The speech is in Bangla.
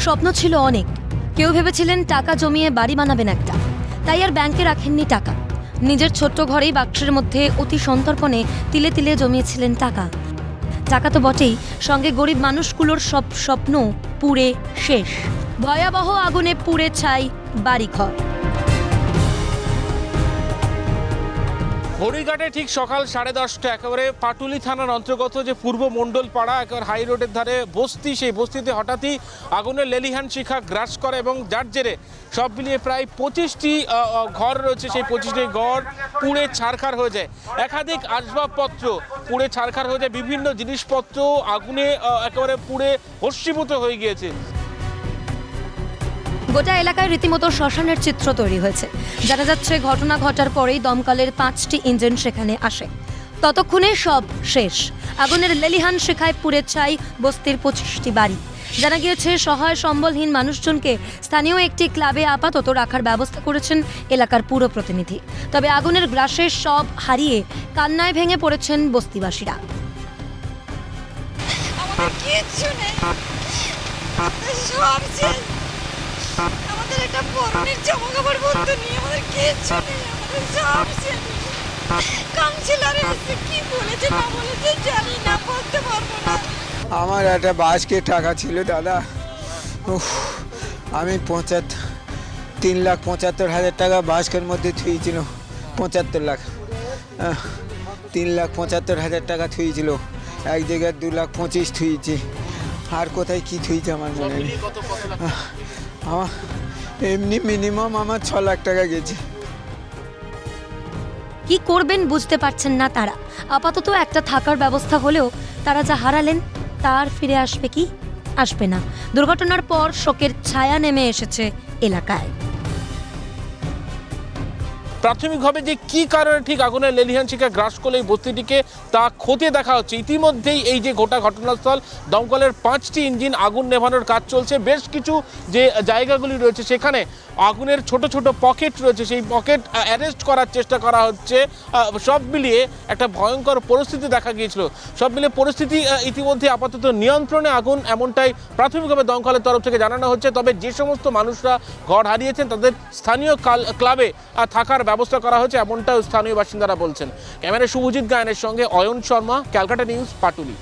স্বপ্ন ছিল অনেক। কেউ ভেবেছিলেন টাকা জমিয়ে বাড়ি বানাবেন একটা। তাই আর ব্যাংকে রাখেননি টাকা। নিজের ছোট্ট ঘরেই বাক্সের মধ্যে অতি সন্তর্পণে তিলে তিলে জমিয়েছিলেন টাকা। টাকা তো বটেই, সঙ্গে গরিব মানুষগুলোর সব স্বপ্ন পুড়ে শেষ। ভয়াবহ আগুনে পুড়ে ছাই বাড়িঘর। হরিঘাটে ঠিক সকাল সাড়ে দশটা, একেবারে পাটুলি থানার অন্তর্গত যে পূর্ব মণ্ডল পাড়া একেবারে হাই রোডের ধারে বস্তি, সেই বস্তিতে হঠাৎই আগুনের লেলিহান শিখা গ্রাস করে এবং যার জেরে সব মিলিয়ে প্রায় পঁচিশটি ঘর রয়েছে, সেই পঁচিশটি ঘর পুড়ে ছারখার হয়ে যায়। একাধিক আসবাবপত্র পুড়ে ছারখার হয়ে যায়, বিভিন্ন জিনিসপত্র আগুনে একেবারে পুড়ে ভস্মীভূত হয়ে গিয়েছে। গোটা এলাকায় রীতিমতো শ্মশানের চিত্র তৈরি হয়েছে। জানা যাচ্ছে, ঘটনা ঘটার পরেই দমকলের পাঁচটি ইঞ্জিন সেখানে আসে। ততক্ষণে সব শেষ। আগুনের লেলিহান শেখায় পুড়ে ছাই বস্তির পঁচিশটি বাড়ি। জানা গিয়েছে, সহায় সম্বলহীন মানুষজনকে স্থানীয় একটি ক্লাবে আপাতত রাখার ব্যবস্থা করেছেন এলাকার পুরো প্রতিনিধি। তবে আগুনের গ্রাসে সব হারিয়ে কান্নায় ভেঙে পড়েছেন বস্তিবাসীরা। আমাদের একটা জামা কাপড় নিয়ে আমাদের আমার একটা বাসকে টাকা ছিল দাদা। উফ, আমি পঁচাত্তর তিন লাখ পঁচাত্তর হাজার টাকা বাসকের মধ্যে থুয়েছিল পঁচাত্তর লাখ। তিন লাখ পঁচাত্তর হাজার টাকা থুয়েছিল এক জায়গায় দু লাখ পঁচিশ থুয়েছি আর কোথায় কি থুয়েছে আমার মনে আহ, আমার এমনি মিনিমাম আমার ছ লাখ টাকা গেছে। কি করবেন বুঝতে পারছেন না তারা। আপাতত একটা থাকার ব্যবস্থা হলেও তারা যা হারালেন, তার ফিরে আসবে কি? আসবে না। দুর্ঘটনার পর শোকের ছায়া নেমে এসেছে এলাকায়। প্রাথমিকভাবে যে কি কারণে ঠিক আগুনের লেলিহান শিখা গ্রাস করলে এই বস্তিটিকে, তা খতিয়ে দেখা হচ্ছে। ইতিমধ্যেই এই যে গোটা ঘটনাস্থল, দমকলের পাঁচটি ইঞ্জিন আগুন নেভানোর কাজ চলছে। বেশ কিছু যে জায়গাগুলি রয়েছে সেখানে আগুনের ছোট ছোট পকেট রয়েছে। সেই পকেট অ্যারেস্ট করার চেষ্টা করা হচ্ছে। সব মিলিয়ে একটা ভয়ঙ্কর পরিস্থিতি দেখা গিয়েছিল। সব মিলিয়ে পরিস্থিতি ইতিমধ্যে আপাতত নিয়ন্ত্রণে আগুন এমনটাই প্রাথমিকভাবে দমকলের তরফ থেকে জানানো হচ্ছে। তবে যে সমস্ত মানুষরা ঘর হারিয়েছেন, তাদের স্থানীয় কাল- ক্লাবে থাকার ব্যবস্থা করা হয়েছে, এমনটাও স্থানীয় বাসিন্দারা বলছেন। ক্যামেরা শুভজিৎ গায়নের সঙ্গে অয়ন শর্মা, ক্যালকাটা নিউজ, পাটুলি।